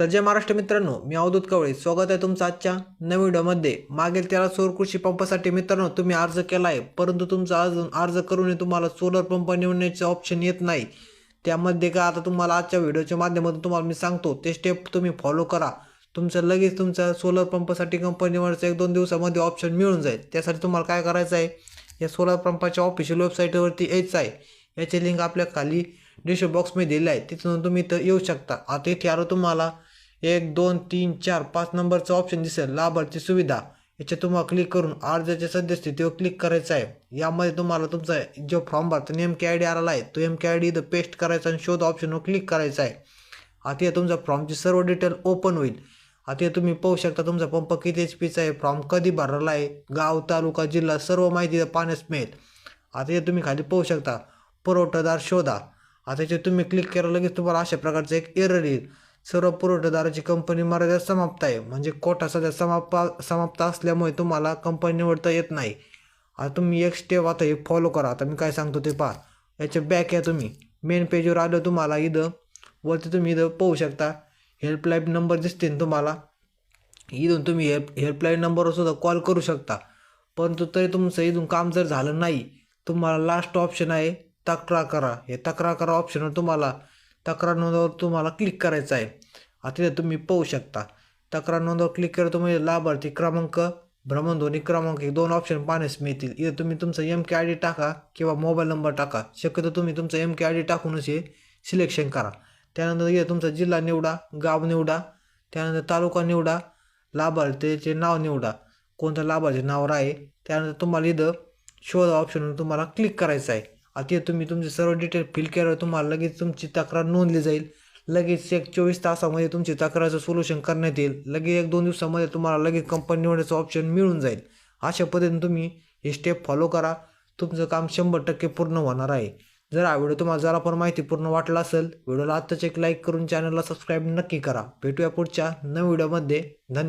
तर जय महाराष्ट्र मित्रांनो मी अवधूत कवळे. स्वागत आहे तुमचं आजच्या नवीन व्हिडिओमध्ये. मागील तेरा सौर कृषी पंपासाठी मित्रांनो तुम्ही अर्ज केला आहे. परंतु तुमचा अजून अर्ज करूनही तुम्हाला सोलर पंप निवडण्याचे ऑप्शन येत नाही. त्यामध्ये का आता तुम्हाला आजच्या व्हिडिओच्या माध्यमातून तुम्हाला मी सांगतो ते स्टेप तुम्ही फॉलो करा. तुमचं लगेच तुमचा सोलर पंपासाठी कंपनीवरचं एक दोन दिवसामध्ये ऑप्शन मिळून जाईल. त्यासाठी तुम्हाला काय करायचं आहे? या सोलर पंपाच्या ऑफिशियल वेबसाईटवरती यायचं आहे. याची लिंक आपल्या खाली डिशो बॉक्समध्ये दिली आहे. तिथून तुम्ही इथं येऊ शकता. आता इथे आलो तुम्हाला. एक दोन तीन चार पाच नंबरचं ऑप्शन दिसेल. लाभार्थी सुविधा. याच्या तुम्हाला क्लिक करून अर्जाच्या सद्यस्थितीवर क्लिक करायचं आहे. यामध्ये तुम्हाला तुमचा जो फॉर्म भरता एम के आय डी आलेला आहे तो एम के आय डी इथं पेस्ट करायचा आणि शोध ऑप्शनवर क्लिक करायचा आहे. आता तुमचा फॉर्मची सर्व डिटेल ओपन होईल. आता हे तुम्ही पाहू शकता तुमचा पंप किती एच पीचा आहे फॉर्म कधी भरला आहे गाव तालुका जिल्हा सर्व माहिती पाहण्यास पाण्यास मिळेल. आता हे तुम्ही खाली पाहू शकता पुरवठादार शोधा. आता जे तुम्ही क्लिक केलं लगेच तुम्हाला अशा प्रकारचं एक एरर येईल. सर्व पुरवठादाराची कंपनी मर्यादा समाप्त आहे. म्हणजे कोटा सध्या समाप्त समाप्त असल्यामुळे तुम्हाला कंपनी निवडता येत नाही. आता तुम्ही एक स्टेप आता हे फॉलो करा. आता मी काय सांगतो ते पहा. याच्या बॅक या तुम्ही. मेन पेजवर आलं तुम्हाला इथं. वरती तुम्ही इथं पाहू शकता. हेल्पलाईन नंबर दिसतील तुम्हाला. इथून तुम्ही हेल्प हेल्पलाईन नंबरवर सुद्धा कॉल करू शकता. परंतु तरी तुमचं इथून काम जर झालं नाही तुम्हाला लास्ट ऑप्शन आहे तक्रार करा. हे तक्रार करा ऑप्शनवर तुम्हाला. तक्रार नोंदवर तुम्हाला क्लिक करायचं आहे. आता तुम्ही पाहू शकता. तक्रार नोंदवर क्लिक केलं तुम्ही म्हणजे लाभार्थी क्रमांक भ्रमणध्वनी क्रमांक एक दोन ऑप्शन पाहण्यास मिळतील. इथं तुम्ही तुमचं एम के आय डी टाका किंवा मोबाईल नंबर टाका. शक्यतो तुम्ही तुमचं एम के आय डी टाकूनच हे सिलेक्शन करा. त्यानंतर इथं तुमचा जिल्हा निवडा गाव निवडा त्यानंतर तालुका निवडा लाभार्थीचे नाव निवडा. कोणतं लाभार्थी नाव आहे त्यानंतर तुम्हाला इथं शोध ऑप्शनवर तुम्हाला क्लिक करायचं आहे. आता तुम्ही तुमचे सर्व डिटेल फिल केल्यावर तुम्हाला लगेच तुमची तक्रार नोंदली जाईल. लगेच एक चोवीस तासामध्ये तुमची तक्रारचं सोल्युशन करण्यात येईल. लगेच एक दोन दिवसामध्ये तुम्हाला लगेच कंपनी निवडण्याचं ऑप्शन मिळून जाईल. अशा पद्धतीने तुम्ही हे स्टेप फॉलो करा. तुमचं काम शंभर टक्के पूर्ण होणार आहे. जर हा व्हिडिओ तुम्हाला जरा पण माहिती पूर्ण वाटला असेल व्हिडिओला आत्ताच एक लाईक करून चॅनलला सबस्क्राईब नक्की करा. भेटूया पुढच्या नवीन व्हिडिओमध्ये धन्यवाद.